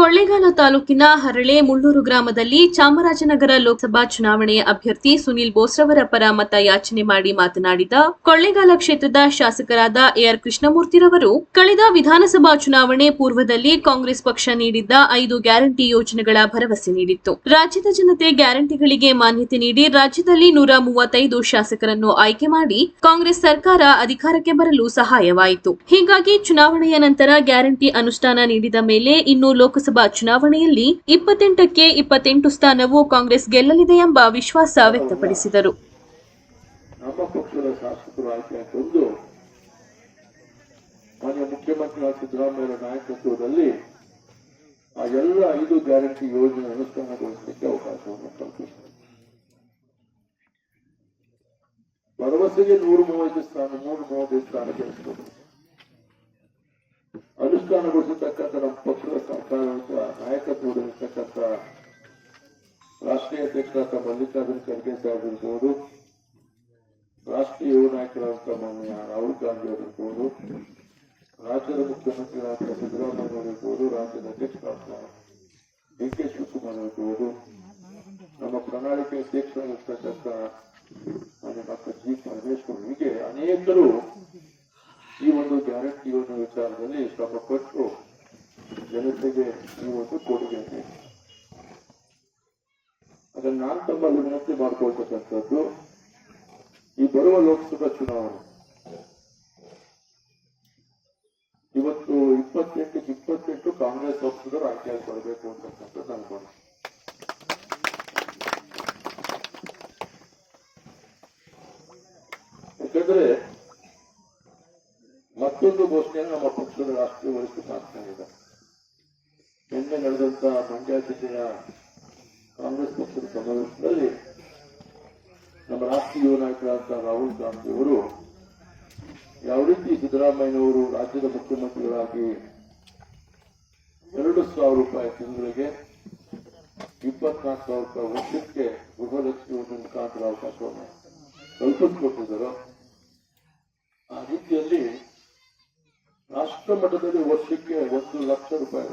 ಕೊಳ್ಳೇಗಾಲ ತಾಲೂಕಿನ ಹರಳೆ ಮುಳ್ಳೂರು ಗ್ರಾಮದಲ್ಲಿ ಚಾಮರಾಜನಗರ ಲೋಕಸಭಾ ಚುನಾವಣೆಯ ಅಭ್ಯರ್ಥಿ ಸುನಿಲ್ ಬೋಸ್ರವರ ಪರ ಮತ ಯಾಚನೆ ಮಾಡಿ ಮಾತನಾಡಿದ ಕೊಳ್ಳೇಗಾಲ ಕ್ಷೇತ್ರದ ಶಾಸಕರಾದ ಎಆರ್ ಕೃಷ್ಣಮೂರ್ತಿರವರು, ಕಳೆದ ವಿಧಾನಸಭಾ ಚುನಾವಣೆ ಪೂರ್ವದಲ್ಲಿ ಕಾಂಗ್ರೆಸ್ ಪಕ್ಷ ನೀಡಿದ್ದ ಐದು ಗ್ಯಾರಂಟಿ ಯೋಜನೆಗಳ ಭರವಸೆ ನೀಡಿತ್ತು. ರಾಜ್ಯದ ಜನತೆ ಗ್ಯಾರಂಟಿಗಳಿಗೆ ಮಾನ್ಯತೆ ನೀಡಿ ರಾಜ್ಯದಲ್ಲಿ ನೂರ ಮೂವತ್ತೈದು ಶಾಸಕರನ್ನು ಆಯ್ಕೆ ಮಾಡಿ ಕಾಂಗ್ರೆಸ್ ಸರ್ಕಾರ ಅಧಿಕಾರಕ್ಕೆ ಬರಲು ಸಹಾಯವಾಯಿತು. ಹೀಗಾಗಿ ಚುನಾವಣೆಯ ನಂತರ ಗ್ಯಾರಂಟಿ ಅನುಷ್ಠಾನ ನೀಡಿದ ಮೇಲೆ ಇನ್ನು ಲೋಕಸಭಾ ಚುನಾವಣೆಯಲ್ಲಿ ಇಪ್ಪತ್ತೆಂಟಕ್ಕೆ ಇಪ್ಪತ್ತೆಂಟು ಸ್ಥಾನವು ಕಾಂಗ್ರೆಸ್ ಗೆಲ್ಲಲಿದೆ ಎಂಬ ವಿಶ್ವಾಸ ವ್ಯಕ್ತಪಡಿಸಿದರು. ನಮ್ಮ ಪಕ್ಷದ ಶಾಸಕರು ಆಯ್ಕೆ ತಂದು ಮಾನ್ಯ ಮುಖ್ಯಮಂತ್ರಿಗಳ ಸಿದ್ದರಾಮಯ್ಯ ನಾಯಕತ್ವದಲ್ಲಿ ಆ ಎಲ್ಲ ಐದು ಗ್ಯಾರಂಟಿ ಯೋಜನೆ ಅನುಷ್ಠಾನಗೊಳಿಸಲಿಕ್ಕೆ ಅವಕಾಶವನ್ನು ಕಲ್ಪಿಸಿದೆ ಭರವಸೆಗೆ ನೂರು ಮೂವತ್ತು ಸ್ಥಾನ ನೂರ ಮೂವತ್ತೈದು ಸ್ಥಾನ ಗಳಿಸಬಹುದು ಅನುಷ್ಠಾನಗೊಳಿಸತಕ್ಕಂಥ ನಮ್ಮ ಪಕ್ಷದ ಸರ್ಕಾರದ ನಾಯಕತ್ವದಲ್ಲಿರ್ತಕ್ಕಂಥ ರಾಷ್ಟ್ರೀಯ ಅಧ್ಯಕ್ಷರಾದ ಮಲ್ಲಿಕಾರ್ಜುನ ಖರ್ಗೆ ಸಾಹೇಬ್ ಇರ್ಬೋದು ರಾಷ್ಟ್ರೀಯ ಯುವ ನಾಯಕರಾದಂಥ ಮಾನ್ಯ ರಾಹುಲ್ ಗಾಂಧಿ ಅವರಿರ್ಬೋದು ರಾಜ್ಯದ ಮುಖ್ಯಮಂತ್ರಿಗಳಾದ ಸಿದ್ದರಾಮಯ್ಯ ಅವರಿರ್ಬೋದು ರಾಜ್ಯದ ಅಧ್ಯಕ್ಷರಾದ ಡಿ ಕೆ ಶಿವಕುಮಾರ್ ಇರ್ಬೋದು ನಮ್ಮ ಪ್ರಣಾಳಿಕೆ ಅಧ್ಯಕ್ಷರಾಗಿರ್ತಕ್ಕಂಥ ಮಾನ್ಯ ಡಾಕ್ಟರ್ ಜಿ ಪರಮೇಶ್ವರ್ ಹೀಗೆ ಅನೇಕರು ಈ ಒಂದು ಗ್ಯಾರಂಟಿ ಯೋಜನೆ ವಿಚಾರದಲ್ಲಿ ಶ್ರಮ ಪಟ್ಟು ಜನತೆಗೆ ಈ ಒಂದು ಕೊಡುಗೆ. ಅದನ್ನ ನಾನು ತಮ್ಮ ವಿನಂತಿ ಮಾಡ್ಕೊಳ್ತಕ್ಕಂಥದ್ದು, ಈ ಬರುವ ಲೋಕಸಭಾ ಚುನಾವಣೆ ಇವತ್ತು ಇಪ್ಪತ್ತೆಂಟಕ್ಕೆ ಇಪ್ಪತ್ತೆಂಟು ಕಾಂಗ್ರೆಸ್ ಪಕ್ಷದವರು ಆಯ್ಕೆ ಕೊಡಬೇಕು ಅಂತಕ್ಕಂಥದ್ದು ನನ್ನ ಕೊಡ ಯಾಕಂದ್ರೆ ಮತ್ತೊಂದು ಘೋಷಣೆಯನ್ನು ನಮ್ಮ ಪಕ್ಷದ ರಾಷ್ಟ್ರೀಯ ವರಿಷ್ಠ ಮಾಡ್ಕೊಂಡಿದ್ದಾರೆ. ನಿನ್ನೆ ನಡೆದಂತ ಮಂಡ್ಯ ಜಿಲ್ಲೆಯ ಕಾಂಗ್ರೆಸ್ ಪಕ್ಷದ ಸಮಾವೇಶದಲ್ಲಿ ನಮ್ಮ ರಾಷ್ಟ್ರೀಯ ಯುವ ನಾಯಕರಾದ ರಾಹುಲ್ ಗಾಂಧಿ ಅವರು ಯಾವ ರೀತಿ ಸಿದ್ದರಾಮಯ್ಯನವರು ರಾಜ್ಯದ ಮುಖ್ಯಮಂತ್ರಿಗಳಾಗಿ ಎರಡು ಸಾವಿರ ರೂಪಾಯಿ ತಿಂಗಳಿಗೆ ಇಪ್ಪತ್ನಾಲ್ಕು ಸಾವಿರ ರೂಪಾಯಿ ವರ್ಷಕ್ಕೆ ಗೃಹಲಕ್ಷ್ಮಿ ಮುಖಾಂತರ ಅವಕಾಶವನ್ನು ಕಲ್ಪಿಸಿಕೊಟ್ಟಿದ್ದರು, ಆ ರೀತಿಯಲ್ಲಿ ರಾಷ್ಟ್ರ ಮಟ್ಟದಲ್ಲಿ ವರ್ಷಕ್ಕೆ ಒಂದು ಲಕ್ಷ ರೂಪಾಯಿ